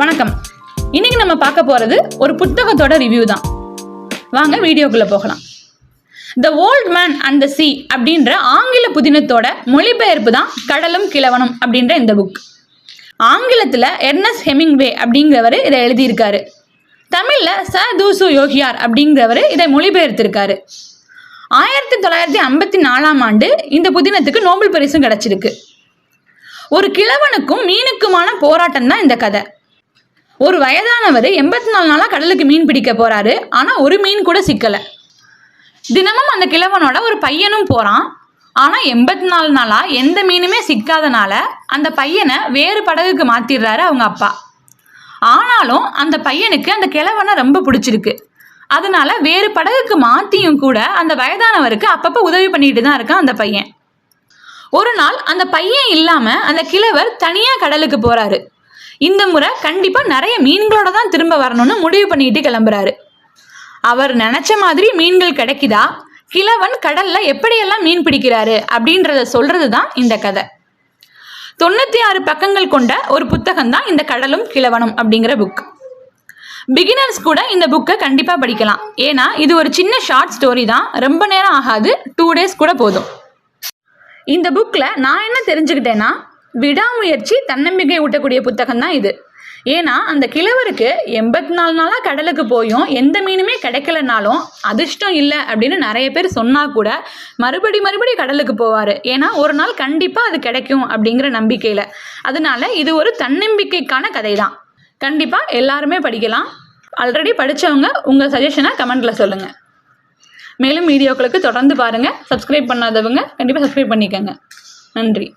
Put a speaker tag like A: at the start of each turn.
A: வணக்கம். இன்னைக்கு நம்ம பார்க்க போறது ஒரு புத்தகத்தோட ரிவ்யூ தான். வாங்க வீடியோக்குள்ள போகலாம். The old man and the sea அப்படின்ற ஆங்கில புதினத்தோட மொழிபெயர்ப்பு தான் கடலும் கிழவனும் அப்படின்ற இந்த புக் ஆங்கிலத்தில் எர்னஸ் ஹெமிங்வே அப்படிங்கிறவர் இதை எழுதியிருக்காரு. தமிழில் ச தூசு யோகியார் அப்படிங்கிறவர் இதை மொழிபெயர்த்திருக்காரு. ஆயிரத்தி தொள்ளாயிரத்தி ஐம்பத்தி நாலாம் ஆண்டு இந்த புதினத்துக்கு நோபல் பரிசும் கிடைச்சிருக்கு. ஒரு கிழவனுக்கும் மீனுக்குமான போராட்டம் தான் இந்த கதை. ஒரு வயதானவர் எண்பத்தி நாலு நாளாக கடலுக்கு மீன் பிடிக்க போறாரு. ஆனால் ஒரு மீன் கூட சிக்கலை. தினமும் அந்த கிழவனோட ஒரு பையனும் போகிறான் ஆனால் எண்பத்தி நாலு நாளாக எந்த மீனுமே சிக்காதனால அந்த பையனை வேறு படகுக்கு மாற்றிடுறாரு அவங்க அப்பா. ஆனாலும் அந்த பையனுக்கு அந்த கிழவனை ரொம்ப பிடிச்சிருக்கு. அதனால வேறு படகுக்கு மாற்றியும் கூட அந்த வயதானவருக்கு அப்பப்போ உதவி பண்ணிட்டு தான் இருக்கான் அந்த பையன். ஒரு நாள் அந்த பையன் இல்லாமல் அந்த கிழவர் தனியாக கடலுக்கு போகிறாரு இந்த முறை கண்டிப்பாக நிறைய மீன்களோட தான் திரும்ப வரணும்னு முடிவு பண்ணிட்டு கிளம்புறாரு. அவர் நினச்ச மாதிரி மீன்கள் கிடைக்குதா? கிழவன் கடலில் எப்படியெல்லாம் மீன் பிடிக்கிறாரு? அப்படின்றத சொல்கிறது தான் இந்த கதை. தொண்ணூற்றி ஆறு பக்கங்கள் கொண்ட ஒரு புத்தகம் தான் இந்த கடலும் கிழவனும் அப்படிங்கிற புக் பிகினர்ஸ் கூட இந்த புக்கை கண்டிப்பாக படிக்கலாம். ஏன்னா இது ஒரு சின்ன ஷார்ட் ஸ்டோரி தான். ரொம்ப நேரம் ஆகாது. டூ டேஸ் கூட போதும். இந்த புக்கில் நான் என்ன தெரிஞ்சுக்கிட்டேன்னா விடாமுயற்சி தன்னம்பிக்கை ஊட்டக்கூடிய புத்தகம் தான் இது. ஏன்னா அந்த கிழவருக்கு எண்பத்தி நாலு நாளாக கடலுக்கு போயும் எந்த மீனுமே கிடைக்கலனாலும் அதிர்ஷ்டம் இல்லை அப்படின்னு நிறைய பேர் சொன்னால் கூட மறுபடி மறுபடி கடலுக்கு போவார். ஏன்னா ஒரு நாள் கண்டிப்பாக அது கிடைக்கும் அப்படிங்கிற நம்பிக்கையில். அதனால இது ஒரு தன்னம்பிக்கைக்கான கதை தான் கண்டிப்பாக எல்லாருமே படிக்கலாம். ஆல்ரெடி படித்தவங்க உங்கள் சஜஷனை கமெண்ட்டில் சொல்லுங்கள் மேலும் வீடியோக்களுக்கு தொடர்ந்து பாருங்கள் சப்ஸ்கிரைப் பண்ணாதவங்க கண்டிப்பாக சப்ஸ்கிரைப் பண்ணிக்கோங்க. நன்றி.